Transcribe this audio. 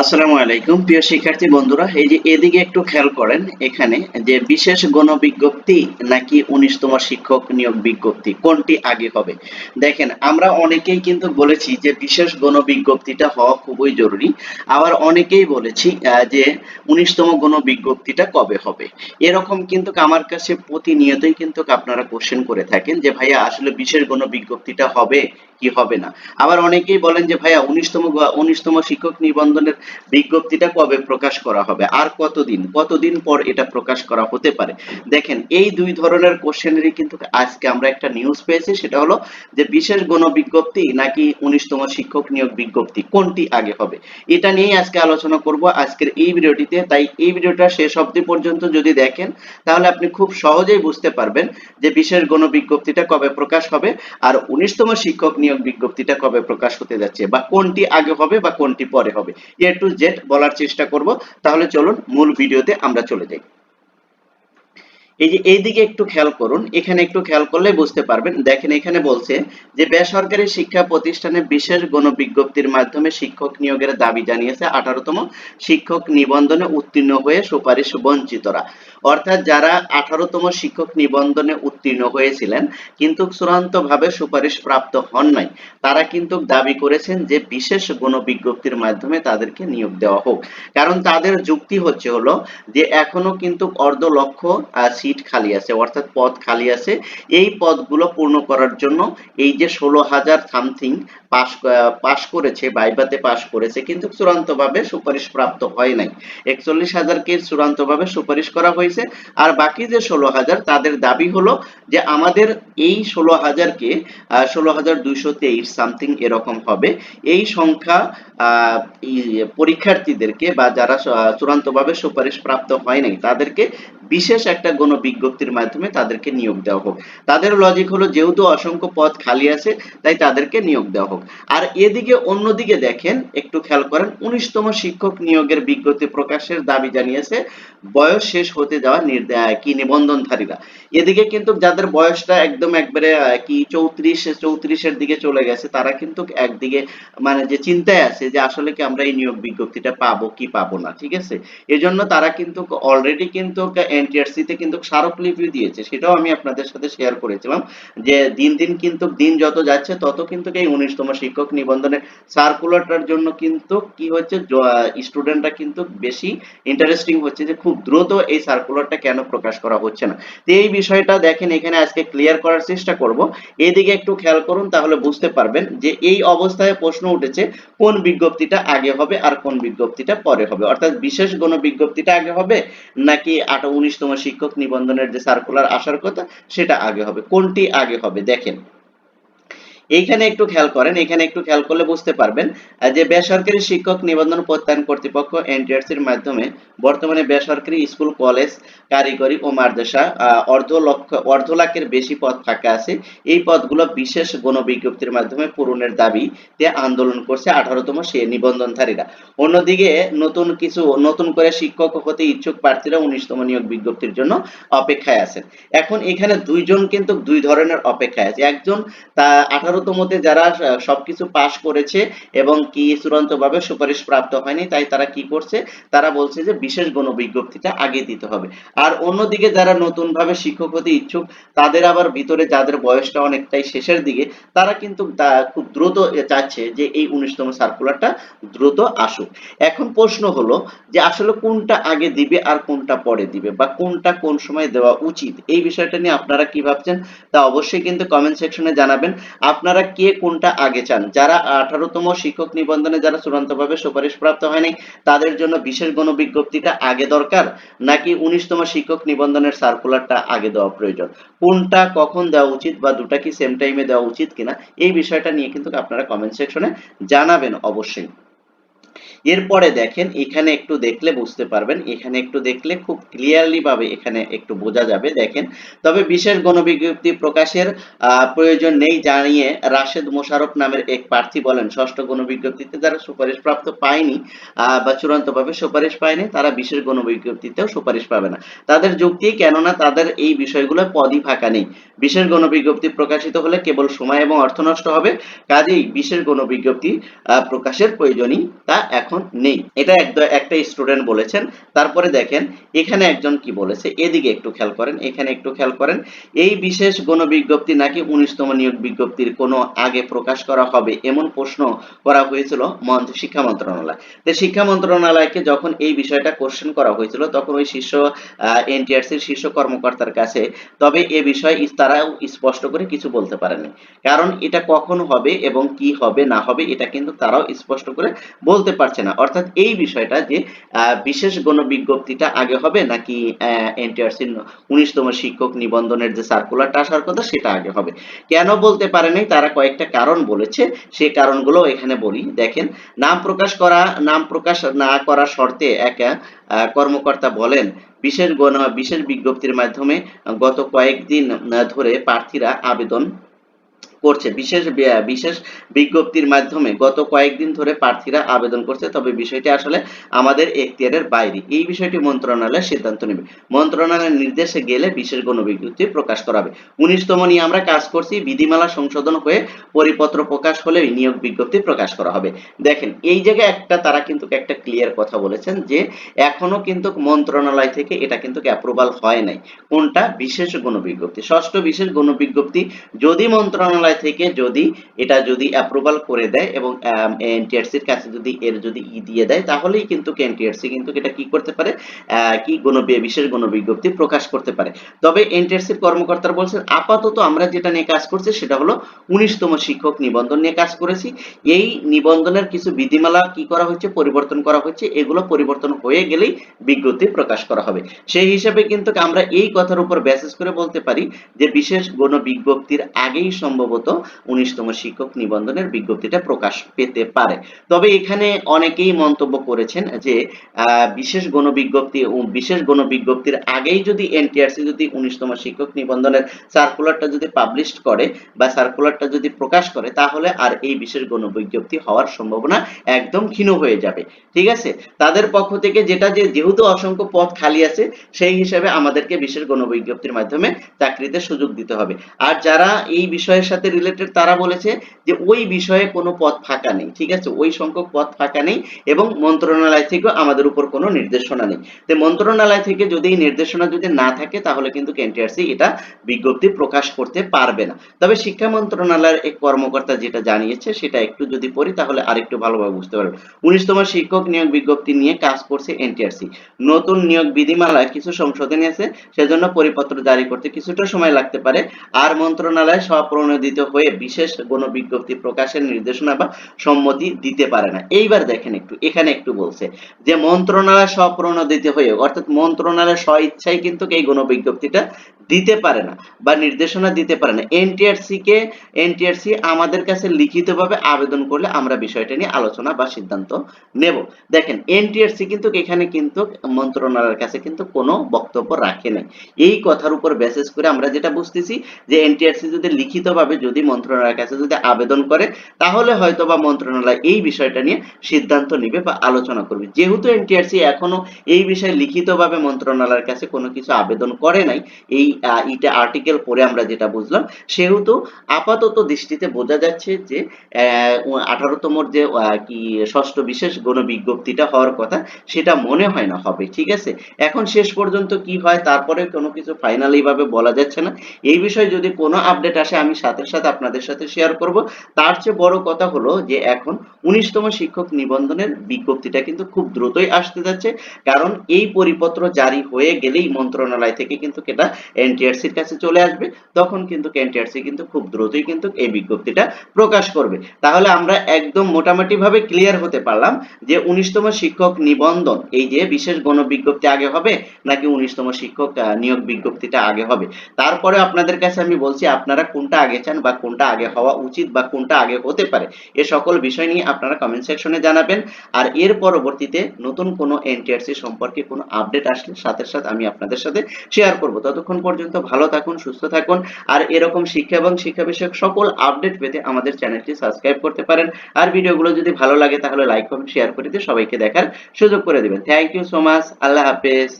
আসসালামু আলাইকুম। প্রিয় শিক্ষার্থী বন্ধুরা, এই যে এদিকে একটু খেয়াল করেন, এখানে যে বিশেষ গণবিজ্ঞপ্তি নাকি উনিশতম শিক্ষক নিয়োগ বিজ্ঞপ্তি, কোনটি আগে হবে? দেখেন, আমরা অনেকেই কিন্তু বলেছি যে বিশেষ গণবিজ্ঞপ্তিটা হওয়া খুবই জরুরি। আবার অনেকেই বলেছি যে উনিশতম গণবিজ্ঞপ্তিটা কবে হবে? এরকম কিন্তু আমার কাছে প্রতিনিয়তই কিন্তু আপনারা কোশ্চেন করে থাকেন যে, ভাইয়া, আসলে বিশেষ গণবিজ্ঞপ্তিটা হবে কি হবে না? আবার অনেকেই বলেন যে, ভাইয়া, উনিশতম উনিশতম শিক্ষক নিবন্ধনের বিজ্ঞপ্তিটা কবে প্রকাশ করা হবে? আর কতদিন? কতদিন পর এটা প্রকাশ করা হতে পারে? দেখেন, এই দুই ধরনের কোশ্চেনেরই কিন্তু আজকে আমরা একটা নিউজ পেয়েছি, সেটা হলো যে বিশেষ গণবিজ্ঞপ্তি নাকি উনিশতম শিক্ষক নিয়োগ বিজ্ঞপ্তি? কোনটি আগে হবে? এটা নিয়েই আজকে আলোচনা করব আজকের এই ভিডিওটিতে। তাই এই ভিডিওটা শেষ অবধি পর্যন্ত যদি দেখেন, তাহলে আপনি খুব সহজেই বুঝতে পারবেন যে বিশেষ গণ বিজ্ঞপ্তিটা কবে প্রকাশ হবে আর উনিশতম শিক্ষক নিয়োগ বিজ্ঞপ্তিটা কবে প্রকাশ হতে যাচ্ছে বা কোনটি আগে হবে বা কোনটি পরে হবে। এ টু জেড বলার চেষ্টা করব। তাহলে চলুন মূল ভিডিওতে আমরা চলে যাই। এই যে এইদিকে একটু খেয়াল করুন, এখানে একটু খেয়াল করলে বুঝতে পারবেন। দেখেন এখানে বলছে যে, বেসরকারি শিক্ষা প্রতিষ্ঠানে বিশেষ গণবিজ্ঞপ্তির মাধ্যমে শিক্ষক নিয়োগের দাবি জানিয়েছে আঠারোতম শিক্ষক নিবন্ধনে উত্তীর্ণ হয়ে সুপারিশ বঞ্চিতরা। অর্থাৎ যারা আঠারোতম শিক্ষক নিবন্ধনে উত্তীর্ণ হয়েছিলেন, কিন্তু চূড়ান্তভাবে সুপারিশ প্রাপ্ত হন নাই। তারা কিন্তু দাবি করেছেন যে, বিশেষ গণবিজ্ঞপ্তির মাধ্যমে তাদেরকে নিয়োগ দেওয়া হোক। কারণ তাদের যুক্তি হচ্ছে হলো যে, এখনও কিন্তু অর্ধ লক্ষ সিট খালি আছে, অর্থাৎ পদ খালি আছে, এই পদগুলো পূর্ণ করার জন্য এই যে ষোলো হাজার সামথিং পাশ পাশ করেছে বাইবাতে পাশ করেছে কিন্তু চূড়ান্তভাবে সুপারিশ প্রাপ্ত হয় নাই। একচল্লিশ হাজার হাজারকে চূড়ান্তভাবে সুপারিশ করা হয়েছে আর বাকি যে ষোলো হাজার, তাদের দাবি হলো যে আমাদের এই ষোলো হাজার হাজারকে ষোলো হাজার দুইশো তেইশ সামথিং এরকম হবে। এই সংখ্যা পরীক্ষার্থীদেরকে বা যারা চূড়ান্তভাবে সুপারিশ প্রাপ্ত হয় নাই, তাদেরকে বিশেষ একটা গণ বিজ্ঞপ্তির মাধ্যমে তাদেরকে নিয়োগ দেওয়া হোক। তাদের লজিক হলো যেহেতু অসংখ্য পদ খালি আছে, তাই তাদেরকে নিয়োগ দেওয়া হোক। আর এদিকে অন্যদিকে দেখেন, একটু খেয়াল করেন, উনিশতম শিক্ষক নিয়োগের বিজ্ঞপ্তি প্রকাশের দাবি জানিয়েছে, বয়স শেষ হতে যাওয়া নির্দা- কি নিবন্ধনধারীরা। এদিকে কিন্তু যাদের বয়সটা একদম একবারে কি চৌত্রিশ, চৌত্রিশের দিকে চলে গেছে, তারা কিন্তু একদিকে মানে যে চিন্তায় আছে যে আসলে কি আমরা এই নিয়োগ বিজ্ঞপ্তিটা পাবো কি পাবো না, ঠিক আছে? এজন্য তারা কিন্তু অলরেডি কিন্তু এনটিআরসি তে কিন্তু স্মারকলিপি দিয়েছে, সেটাও আমি আপনাদের সাথে শেয়ার করেছিলাম, যে দিন দিন কিন্তু, দিন যত যাচ্ছে, তত কিন্তু এই উনিশতম শিক্ষক নিবন্ধনের সার্কুলারটার জন্য কিন্তু কি হচ্ছে স্টুডেন্টরা কিন্তু বেশি ইন্টারেস্টিং হচ্ছে যে খুব দ্রুত এই সার্কুলারটা কেন প্রকাশ করা হচ্ছে না। তো এই বিষয়টা দেখেন, এখানে আজকে ক্লিয়ার করার চেষ্টা করব। এদিকে একটু খেয়াল করুন, তাহলে বুঝতে পারবেন যে এই অবস্থায় প্রশ্ন উঠেছে, কোন বিজ্ঞপ্তিটা আগে হবে আর কোন বিজ্ঞপ্তিটা পরে হবে? অর্থাৎ বিশেষ গণ বিজ্ঞপ্তিটা আগে হবে নাকি আটা, উনিশতম শিক্ষক নিবন্ধনের যে সার্কুলার আসার কথা, সেটা আগে হবে? কোনটি আগে হবে? দেখেন। এইখানে একটু খেয়াল করেন এখানে একটু খেয়াল করলে বুঝতে পারবেন যে বেসরকারি শিক্ষক নিবন্ধন প্রত্যয়ন কর্তৃপক্ষ এনটিআরসির মাধ্যমে বর্তমানে বেসরকারি স্কুল, কলেজ, কারিগরি ও মাদ্রাসা অর্ধ লক্ষ, অর্ধ লাখের বেশি পদ ফাঁকা আছে। এই পদগুলো বিশেষ গণবিজ্ঞপ্তির মাধ্যমে পূরণের দাবিতে আন্দোলন করছে আঠারোতম সে নিবন্ধনধারীরা। অন্যদিকে নতুন কিছু, নতুন করে শিক্ষক হতে ইচ্ছুক প্রার্থীরা উনিশতম নিয়োগ বিজ্ঞপ্তির জন্য অপেক্ষায় আছেন। এখন এখানে দুইজন কিন্তু দুই ধরনের অপেক্ষায় আছে। একজন তা আঠারোতমতে যারা সবকিছু পাশ করেছে এবং কি চূড়ান্তভাবে সুপারিশ প্রাপ্ত হয়নি, তাই তারা কি করছে? তারা বলছে যে বিশেষ গণবিজ্ঞপ্তিটা আগে দিতে হবে। আর অন্যদিকে যারা নতুন ভাবে শিক্ষক হতে ইচ্ছুক, তাদের আবার ভিতরে যাদের বয়সটা অনেকটাই শেষের দিকে, তারা কিন্তু খুব দ্রুত চাচ্ছে যে এই উনিশতম সার্কুলারটা দ্রুত আসুক। এখন প্রশ্ন হলো যে আসলে কোনটা আগে দিবে আর কোনটা পরে দিবে বা কোনটা কোন সময় দেওয়া উচিত? এই বিষয়টা নিয়ে আপনারা কি ভাবছেন তা অবশ্যই কিন্তু কমেন্ট সেকশনে জানাবেন। আপনারা কে কোনটা আগে চান? যারা আঠারোতম শিক্ষক নিবন্ধনে যারা চূড়ান্তভাবে সুপারিশ প্রাপ্ত হয়নি, তাদের জন্য বিশেষ গণবিজ্ঞপ্তিটা আগে দরকার, নাকি উনিশতম শিক্ষক নিবন্ধনের সার্কুলারটা আগে দেওয়া প্রয়োজন? কোনটা কখন দেওয়া উচিত বা দুটা কি সেম টাইমে দেওয়া উচিত কিনা, এই বিষয়টা নিয়ে কিন্তু আপনারা কমেন্ট সেকশনে জানাবেন অবশ্যই। এরপরে দেখেন, এখানে একটু দেখলে বুঝতে পারবেন, এখানে একটু দেখলে খুব ক্লিয়ারলি ভাবে এখানে একটু বোঝা যাবে, দেখেন। তবে বিশেষ গণবিজ্ঞপ্তি প্রকাশের প্রয়োজন নেই জানিয়ে রাশেদ মোশারফ নামের এক প্রার্থী বলেন, ষষ্ঠ গণবিজ্ঞপ্তিতে যারা সুপারিশ প্রাপ্ত পায়নি বা চূড়ান্তভাবে সুপারিশ পায়নি, তারা বিশেষ গণবিজ্ঞপ্তিতেও সুপারিশ পাবে না। তাদের যুক্তি কেননা তাদের এই বিষয়গুলো পদই ফাঁকা নেই। বিশেষ গণবিজ্ঞপ্তি প্রকাশিত হলে কেবল সময় এবং অর্থ নষ্ট হবে, কাজেই বিশেষ গণবিজ্ঞপ্তি প্রকাশের প্রয়োজনই তা এখন এখন নেই। এটা এক- একটা স্টুডেন্ট বলেছেন। তারপরে দেখেন, এখানে একজন কি বলেছে? এদিকে একটু খেয়াল করেন, এখানে একটু খেয়াল করেন। এই বিশেষ গণবিজ্ঞপ্তি নাকি উনিশতম নিয়োগ বিজ্ঞপ্তির কোনো আগে প্রকাশ করা হবে এমন প্রশ্ন করা হয়েছিল শিক্ষা মন্ত্রণালয়। তো শিক্ষা মন্ত্রণালয়কে যখন এই বিষয়টা কোশ্চেন করা হয়েছিল, তখন ওই শীর্ষ এনটিআরসির শীর্ষ কর্মকর্তার কাছে, তবে এ বিষয়ে তারাও স্পষ্ট করে কিছু বলতে পারেনি। কারণ এটা কখন হবে এবং কি হবে না হবে, এটা কিন্তু তারাও স্পষ্ট করে বলতে পারছে না। অর্থাৎ এই বিষয়টা যে বিশেষ গণবিজ্ঞপ্তিটা আগে হবে নাকি এনটিআরসি উনিশতম শিক্ষক নিবন্ধনের যে সার্কুলারটা আসার কথা সেটা আগে হবে। কেন বলতে পারেনি তারা কয়েকটা কারণ বলেছে। সেই কারণগুলো এখানে বলি। দেখেন, নাম প্রকাশ করা, নাম প্রকাশ না করা শর্তে এক কর্মকর্তা বলেন, বিশেষ গণ, বিশেষ বিজ্ঞপ্তির মাধ্যমে গত কয়েকদিন ধরে প্রার্থীরা আবেদন করছে। বিশেষ বিশেষ বিজ্ঞপ্তির মাধ্যমে গত কয়েকদিন ধরে প্রার্থীরা আবেদন করছে, তবে বিষয়টি আসলে আমাদের এখতিয়ারের বাইরে। এই বিষয়টি মন্ত্রণালয় সিদ্ধান্ত নেবে। মন্ত্রণালয়ের নির্দেশে গেলে বিশেষ গণবিজ্ঞপ্তি প্রকাশ করা হবে উনিশতম নিয়ে আমরা কাজ করছি, বিধিমালা সংশোধন হয়ে পরিপত্র প্রকাশ হলে নিয়োগ বিজ্ঞপ্তি প্রকাশ করা হবে। দেখেন, এই জায়গায় একটা তারা কিন্তু একটা ক্লিয়ার কথা বলেছেন যে, এখনও কিন্তু মন্ত্রণালয় থেকে এটা কিন্তু অ্যাপ্রুভাল হয় নাই। কোনটা? বিশেষ গণবিজ্ঞপ্তি। ষষ্ঠ বিশেষ গণবিজ্ঞপ্তি, যদি মন্ত্রণালয় থেকে যদি এটা যদি অ্যাপ্রুভাল করে দেয় এবং এনটিআরসির কাছে যদি এর যদি ই দিয়ে দেয়, তাহলেই কিন্তু এনটিআরসি কিন্তু এটা কি করতে পারে? কি গণ, বিশেষ গণবিজ্ঞপ্তি প্রকাশ করতে পারে। তবে এনটিআরসির কর্মকর্তারা বলছেন, আপাতত আমরা যেটা নিয়ে কাজ করছি সেটা হলো উনিশতম শিক্ষক নিবন্ধন নিয়ে কাজ করেছি। এই নিবন্ধনের কিছু বিধিমালা কি করা হচ্ছে পরিবর্তন করা হচ্ছে এগুলো পরিবর্তন হয়ে গেলেই বিজ্ঞপ্তি প্রকাশ করা হবে। সেই হিসাবে কিন্তু আমরা এই কথার উপর বেসিস করে বলতে পারি যে, বিশেষ গণ বিজ্ঞপ্তির আগেই সম্ভবত উনিশতম শিক্ষক নিবন্ধনের বিজ্ঞপ্তিটা প্রকাশ পেতে পারে। তবে এখানে অনেকেই মন্তব্য করেছেন যে বিশেষ গণ বিজ্ঞপ্তি ও বিশেষ গণ বিজ্ঞপ্তির আগেই যদি এনটিআরসি যদি উনিশতম শিক্ষক নিবন্ধনের সার্কুলারটা যদি পাবলিশ করে বা সার্কুলারটা যদি প্রকাশ করে, তাহলে আর এই বিশেষ গণ বিজ্ঞপ্তি হওয়ার সম্ভাবনা একদম ক্ষীণ হয়ে যাবে। ঠিক আছে? তাদের পক্ষ থেকে যেটা যে যেহেতু অসংখ্য পদ খালি আছে, সেই হিসাবে আমাদেরকে বিশেষ গণবিজ্ঞপ্তির মাধ্যমে চাকরিতে সুযোগ দিতে হবে। আর যারা এই বিষয়ের সাথে রিলেটেড তারা বলেছে যে ওই বিষয়ে কোনো পদ ফাঁকা নেই, ঠিক আছে? ওই সংখ্যক পদ ফাঁকা নেই এবং মন্ত্রণালয় থেকেও আমাদের উপর কোনো নির্দেশনা নেই। তো মন্ত্রণালয় থেকে যদি এই নির্দেশনা যদি না থাকে, তাহলে কিন্তু এনটিআরসি এটা বিজ্ঞপ্তি প্রকাশ করতে পারবে না। তবে শিক্ষা মন্ত্রণালয়ের এক কর্মকর্তা যেটা জানিয়েছে, সেটা একটু যদি পড়ি, তাহলে আরেকটু ভালোভাবে বুঝতে পারবে। উনিশতম শিক্ষক নিয়োগ বিজ্ঞপ্তি নিয়ে কাজ করছে এনটিআরসি। নতুন নিয়োগ বিধিমালায় কিছু সংশোধনী আছে, সেজন্য পরিপত্র জারি করতে কিছুটা সময় লাগতে পারে। আর মন্ত্রণালয় স্বপ্রণোদিত হয়ে বিশেষ কোনো বিজ্ঞপ্তি প্রকাশের নির্দেশনা বা সম্মতি দিতে পারে না। এইবার দেখেন একটু, এখানে একটু বলছে যে মন্ত্রণালয় স্বপ্রণোদিত হয়ে, অর্থাৎ মন্ত্রণালয় স্ব ইচ্ছায় কিন্তু এই গণবিজ্ঞপ্তিটা দিতে পারে না বা নির্দেশনা দিতে পারে না। এনটিআরসি কে এনটিআরসি আমাদের কাছে লিখিতভাবে আবেদন করলে আমরা বিষয়টা নিয়ে আলোচনা বা সিদ্ধান্ত নেব। দেখেন এনটিআরসি কিন্তু এখানে কিন্তু মন্ত্রণালয়ের কাছে কিন্তু কোনো বক্তব্য রাখে নাই। এই কথার উপর বেসিস করে আমরা যেটা বুঝতেছি যে এনটিআরসি যদি লিখিতভাবে যদি মন্ত্রণালয়ের কাছে যদি আবেদন করে, তাহলে হয়তো বা মন্ত্রণালয় এই বিষয়টা নিয়ে সিদ্ধান্ত নেবে বা আলোচনা করবে। যেহেতু এনটিআরসি এখনও এই বিষয়ে লিখিতভাবে মন্ত্রণালয়ের কাছে কোনো কিছু আবেদন করে নাই, এই ইটা আর্টিকেল পড়ে আমরা যেটা বুঝলাম, সেহেতু আপাতত দৃষ্টিতে বোঝা যাচ্ছে যে আঠারোতম যে কি, ষষ্ঠ বিশেষ গণ বিজ্ঞপ্তিটা হওয়ার কথা, সেটা মনে হয় না হবে, ঠিক আছে? এখন শেষ পর্যন্ত কি হয় তারপরে কোনো কিছু ফাইনালি ভাবে বলা যাচ্ছে না। এই বিষয়ে যদি কোনো আপডেট আসে, আমি সাথে সাথে আপনাদের সাথে শেয়ার করব। তার চেয়ে বড় কথা হলো যে, এখন উনিশতম শিক্ষক নিবন্ধনের বিজ্ঞপ্তিটা কিন্তু খুব দ্রুতই আসতে যাচ্ছে। কারণ এই পরিপত্র জারি হয়ে গেলেই মন্ত্রণালয় থেকে কিন্তু এটা এনটিআরসির কাছে চলে আসবে। তখন কিন্তু এনটিআরসি কিন্তু খুব দ্রুতই কিন্তু এই বিজ্ঞপ্তিটা প্রকাশ করবে। তাহলে আমরা একদম মোটামুটি ভাবে ক্লিয়ার হতে পারলাম যে, উনিশতম শিক্ষক নিবন্ধন, এই যে বিশেষ গণ বিজ্ঞপ্তি আগে হবে নাকি উনিশতম শিক্ষক নিয়োগ বিজ্ঞপ্তিটা আগে হবে? তারপরে আপনাদের কাছে আমি বলছি, আপনারা কোনটা আগে চান বা কোনটা আগে হওয়া উচিত বা কোনটা আগে হতে পারে, এ সকল বিষয় নিয়ে আপনারা কমেন্ট সেকশনে জানাবেন। আর এর পরবর্তীতে নতুন কোনো এনটিআরসি সম্পর্কে কোনো আপডেট আসলে সাথে সাথে আমি আপনাদের সাথে শেয়ার করব। ততক্ষণ পর্যন্ত ভালো থাকুন, সুস্থ থাকুন। আর এরকম শিক্ষা এবং শিক্ষা বিষয়ক সকল আপডেট পেতে আমাদের চ্যানেলটি সাবস্ক্রাইব করতে পারেন। আর ভিডিওগুলো যদি ভালো লাগে তাহলে লাইক কমেন্ট শেয়ার করে দিয়ে সবাইকে দেখার সুযোগ করে দেবেন। থ্যাংক ইউ সো মাচ আল্লাহ হাফেজ।